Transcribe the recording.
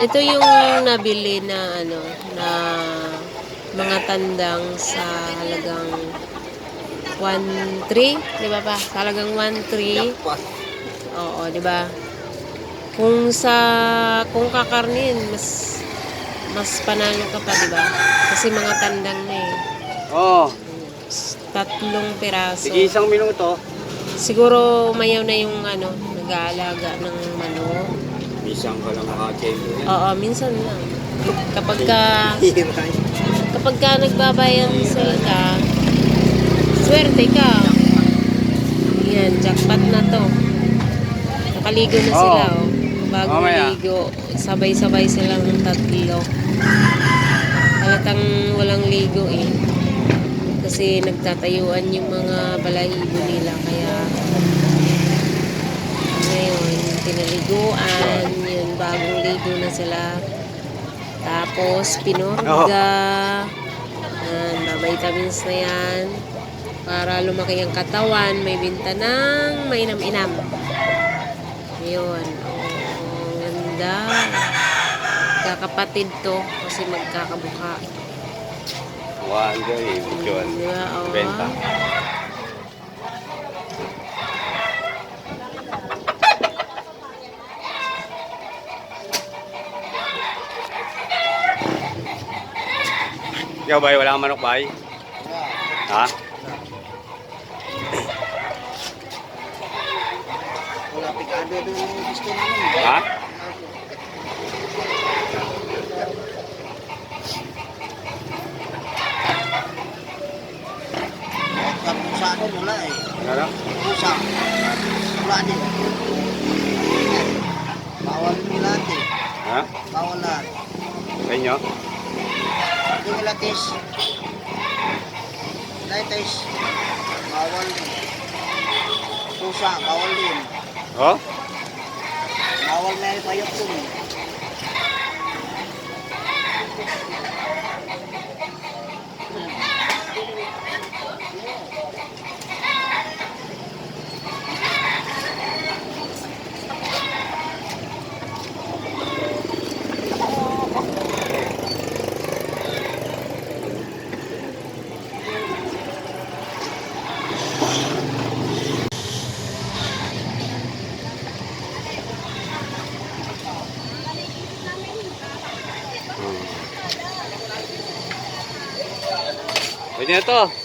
Ito yung nabili na ano, na mga tandang sa halagang 1.3, di ba pa? Sa halagang 1.3. Oo, di ba? Kung sa kung kakarnin, mas mas panalo ka pa, di ba? Kasi mga tandang na eh. Oo. Tatlong piraso. Sige isang minuto. Siguro mayaw na yung ano, nag-aalaga ng manok. Isang ka lang maka-chamber. Oo, minsan lang. Kapag ka, kapag ka nagbabayang sale ka, swerte ka. Yan, jackpot na to. Nakaligo na sila, oh. Bago Mamaya. maligo, sabay-sabay silang tatlo. Halatang walang ligo eh. Kasi nagtatayuan yung mga balahibo nila, kaya pinaliguan, yun, bagong ligo na sila. Tapos, pinorga. Yan, vitamins na yan. Para lumaki ang katawan, may binta ng mainam-inam. Yun. Oh, ganda. Kakapatid to kasi magkakabuka. Wonder eh. Yun. Di ba? Oo. Benta. Ikaw ba, wala kang manok ba? Ha? Wala pigado doon gusto namin. Ha? Pusa doon, wala eh. Ano? Pusa. Wala din. Bawal lahat eh. Ha? Bawal lahat. Sa inyo? Yung latis. Latis. Bawal din. Pusa, bawal din. Oh? Bawal na yung payok doon eh. Pwede na to.